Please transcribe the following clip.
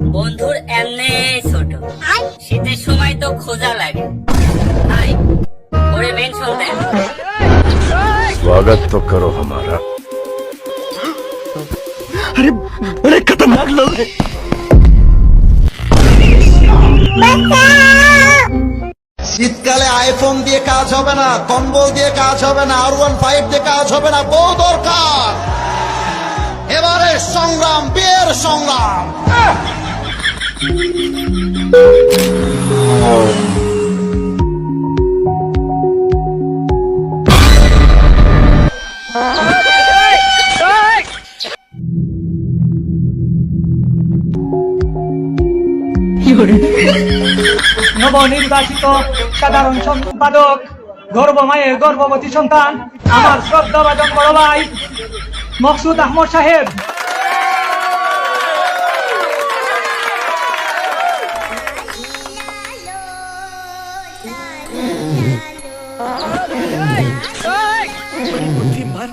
বন্ধুর এমনি ছোট। শীতের সময় তো খোঁজা লাগে। স্বাগত করো হামারা আরে আরে খতরনাক শীতকালে আইফোন দিয়ে কাজ হবে না কম্বল দিয়ে কাজ হবে না আর ওয়ান ফাইভ দিয়ে কাজ হবে না বউ দরকার। সংগ্রাম নবনির্বাচিত সাধারণ সম্পাদক গর্ব গর্ভবতী সন্তান আমার শ্রদ্ধাভাজন বড় ভাই মকসুদ আহমদ সাহেব। বুদ্ধিমান